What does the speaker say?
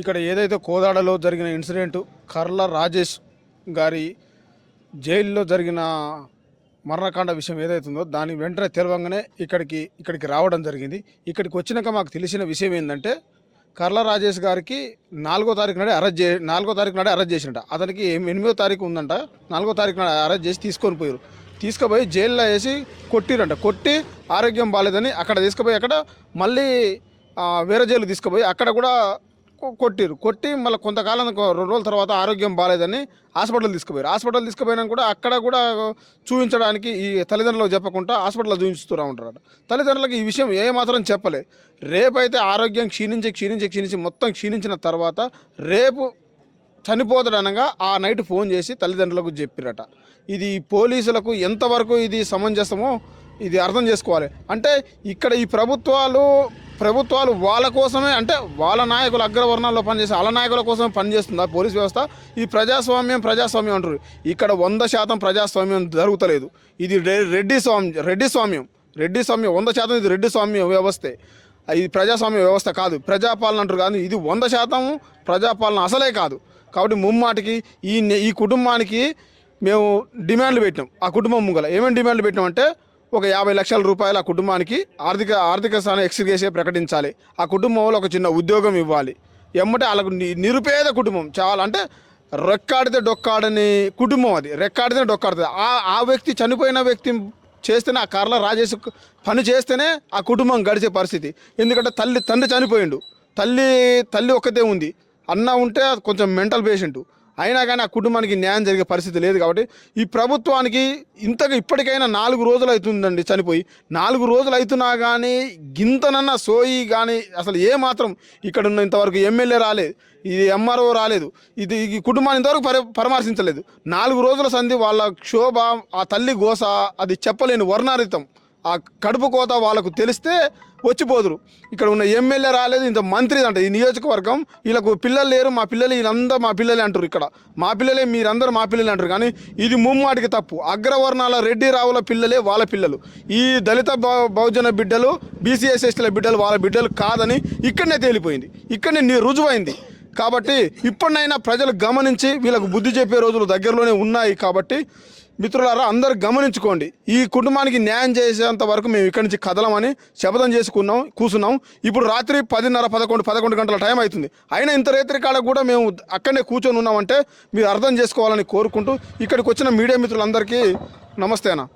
ఇక్కడ ఏదైతే కోదాడలో జరిగిన ఇన్సిడెంట్ కర్ల రాజేష్ గారి జైల్లో జరిగిన మరణకాండ విషయం ఏదైతుందో దాని వెంటనే తెలవంగానే ఇక్కడికి ఇక్కడికి రావడం జరిగింది. ఇక్కడికి వచ్చినాక మాకు తెలిసిన విషయం ఏంటంటే కర్ల రాజేష్ గారికి నాలుగో తారీఖు నాడే అరెస్ట్ చే నాలుగో తారీఖు నాడే అరెస్ట్ చేసింట అతనికి ఎం- ఎనిమిదో తారీఖు ఉందంట. నాలుగో తారీఖు నాడే అరెస్ట్ చేసి తీసుకొని పోయారు. తీసుకుపోయి జైల్లో వేసి కొట్టిరంట. కొట్టి ఆరోగ్యం బాగాలేదని అక్కడ తీసుకుపోయి అక్కడ మళ్ళీ వేరే జైలు తీసుకుపోయి అక్కడ కూడా కొట్టిరు. కొట్టి మళ్ళీ కొంతకాలం రెండు రోజుల తర్వాత ఆరోగ్యం బాగాలేదని హాస్పిటల్ తీసుకుపోయారు. హాస్పిటల్ తీసుకుపోయినా కూడా అక్కడ కూడా చూపించడానికి ఈ తల్లిదండ్రులకు చెప్పకుండా హాస్పిటల్లో చూపిస్తూ ఉంటారట. తల్లిదండ్రులకు ఈ విషయం ఏమాత్రం చెప్పలే. రేపైతే ఆరోగ్యం క్షీణించి క్షీణించి క్షీణించి మొత్తం క్షీణించిన తర్వాత రేపు చనిపోతాడనగా ఆ నైట్ ఫోన్ చేసి తల్లిదండ్రులకు చెప్పిరట. ఇది పోలీసులకు ఎంతవరకు ఇది సమంజసమో ఇది అర్థం చేసుకోవాలి. అంటే ఇక్కడ ఈ ప్రభుత్వాలు ప్రభుత్వాలు వాళ్ళ కోసమే అంటే వాళ్ళ నాయకులు అగ్రవర్ణాల్లో పనిచేసే వాళ్ళ నాయకుల కోసమే పనిచేస్తుందా పోలీస్ వ్యవస్థ. ఈ ప్రజాస్వామ్యం ప్రజాస్వామ్యం అంటారు. ఇక్కడ వంద శాతం ప్రజాస్వామ్యం జరుగుతలేదు. ఇది రెడ్డి స్వామ్యం రెడ్డి స్వామ్యం. రెడ్డి స్వామ్యం వంద శాతం ఇది రెడ్డి స్వామ్య వ్యవస్థే. ఇది ప్రజాస్వామ్య వ్యవస్థ కాదు. ప్రజాపాలన అంటారు కానీ ఇది వంద శాతం ప్రజాపాలన అసలే కాదు. కాబట్టి ముమ్మాటికి ఈ ఈ కుటుంబానికి మేము డిమాండ్లు పెట్టినాం. ఆ కుటుంబం ముంగల ఏమేమి డిమాండ్లు పెట్టినామంటే అంటే ఒక యాభై లక్షల రూపాయలు ఆ కుటుంబానికి ఆర్థిక ఆర్థిక స్థానం ఎక్స్గ్రేసే ప్రకటించాలి. ఆ కుటుంబంలో ఒక చిన్న ఉద్యోగం ఇవ్వాలి. ఎమ్మటే వాళ్ళకు నిరుపేద కుటుంబం చాలా అంటే రెక్కాడితే డొక్కాడని కుటుంబం అది. రెక్కాడితే డొక్కాడుతుంది. ఆ ఆ వ్యక్తి చనిపోయిన వ్యక్తి చేస్తేనే ఆ కర్ల రాజేష్ పని చేస్తేనే ఆ కుటుంబం గడిచే పరిస్థితి. ఎందుకంటే తల్లి తండ్రి చనిపోయిండు. తల్లి తల్లి ఒక్కతే ఉంది. అన్న ఉంటే అది కొంచెం మెంటల్ పేషెంటు. అయినా కానీ ఆ కుటుంబానికి న్యాయం జరిగే పరిస్థితి లేదు కాబట్టి ఈ ప్రభుత్వానికి ఇంతగా ఇప్పటికైనా నాలుగు రోజులు అవుతుందండి చనిపోయి. నాలుగు రోజులు అవుతున్నా కానీ గింతనన్న సోయి కానీ అసలు ఏమాత్రం ఇక్కడ ఉన్న ఇంతవరకు ఎమ్మెల్యే రాలేదు. ఇది ఎంఆర్ఓ రాలేదు. ఇది ఈ కుటుంబాన్ని ఇంతవరకు పరి పరామర్శించలేదు. నాలుగు రోజుల సంధి వాళ్ళ క్షోభ ఆ తల్లి గోస అది చెప్పలేని వర్ణారితం. ఆ కడుపు కోత వాళ్ళకు తెలిస్తే వచ్చిపోదురు. ఇక్కడ ఉన్న ఎమ్మెల్యే రాలేదు ఇంత మంత్రి అంట ఈ నియోజకవర్గం. వీళ్ళకు పిల్లలు లేరు మా పిల్లలు వీళ్ళందరూ మా పిల్లలే అంటారు ఇక్కడ. మా పిల్లలే మీరందరూ మా పిల్లలే అంటారు కానీ ఇది ముమ్మాటికి తప్పు. అగ్రవర్ణాల రెడ్డి రావుల పిల్లలే వాళ్ళ పిల్లలు. ఈ దళిత బహుజన బిడ్డలు బీసీఎస్ఎస్టీల బిడ్డలు వాళ్ళ బిడ్డలు కాదని ఇక్కడనే తేలిపోయింది. ఇక్కడనే నీ రుజువైంది. కాబట్టి ఇప్పటినైనా ప్రజలు గమనించి వీళ్ళకు బుద్ధి చెప్పే రోజులు దగ్గరలోనే ఉన్నాయి కాబట్టి మిత్రులారా అందరు గమనించుకోండి. ఈ కుటుంబానికి న్యాయం చేసేంత వరకు మేము ఇక్కడి నుంచి కదలమని శపథం చేసుకున్నాం కూర్చున్నాం ఇప్పుడు రాత్రి పదిన్నర పదకొండు పదకొండు గంటల టైం అవుతుంది. అయినా ఇంత రేత్రి కాడ కూడా మేము అక్కడనే కూర్చొని ఉన్నామంటే మీరు అర్థం చేసుకోవాలని కోరుకుంటూ ఇక్కడికి వచ్చిన మీడియా మిత్రులందరికీ నమస్తేనా